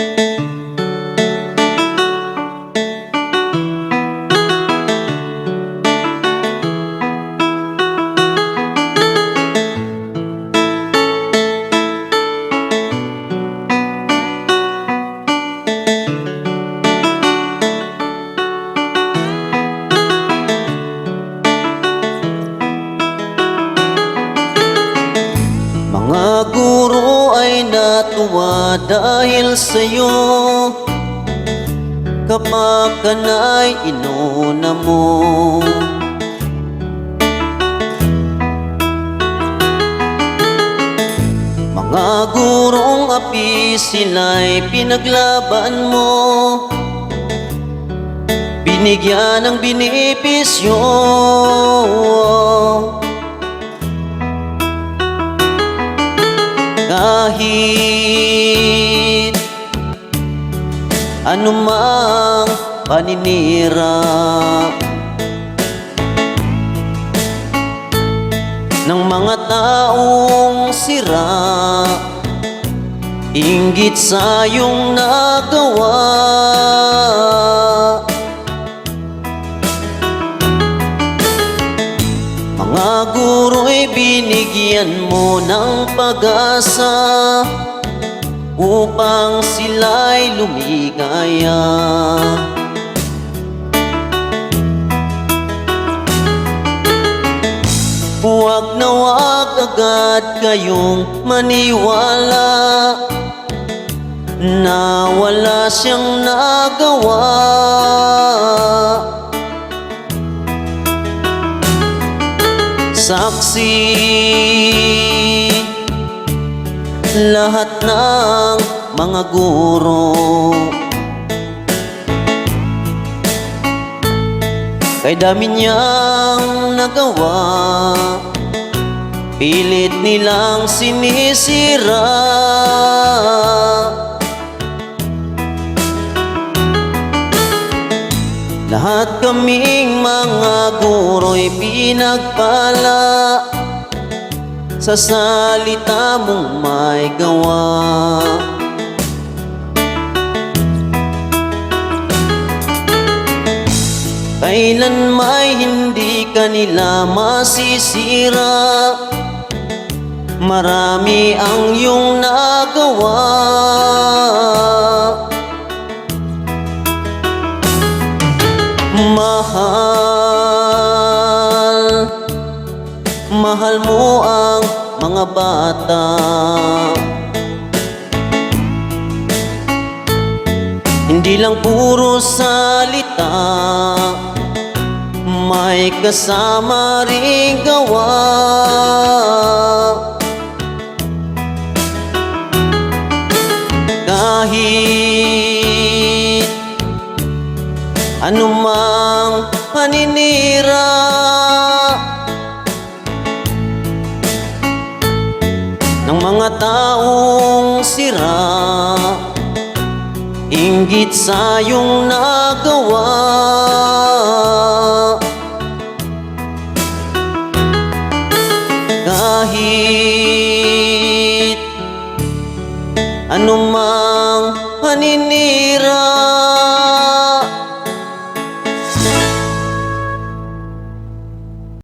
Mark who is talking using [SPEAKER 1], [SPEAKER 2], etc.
[SPEAKER 1] Thank you. Natuwa dahil sa'yo. Kapag ka na'y inuna mo. Mga gurong api sila'y pinaglaban mo. Binigyan ng binipisyo. Kahit anumang paninira. Ng mga taong sira Inggit sa iyong nagawa. Mga guro'y binigyan mo ng pag-asa Upang sila'y lumigaya. Huwag na huwag agad kayong maniwala Na wala siyang nagawa. Saksi Lahat ng mga guro. Kay dami niyang nagawa Pilit nilang sinisira. Lahat kaming mga guro'y pinagpala Sa salita mong may gawa. Kailan may hindi kanila masisira? Marami ang iyong nagawa Mahal mo ang mga bata. Hindi lang puro salita. May kasama ring gawa. Kahit anumang paninira mga taong sira. Inggit sa iyong nagawa. Kahit anumang paninira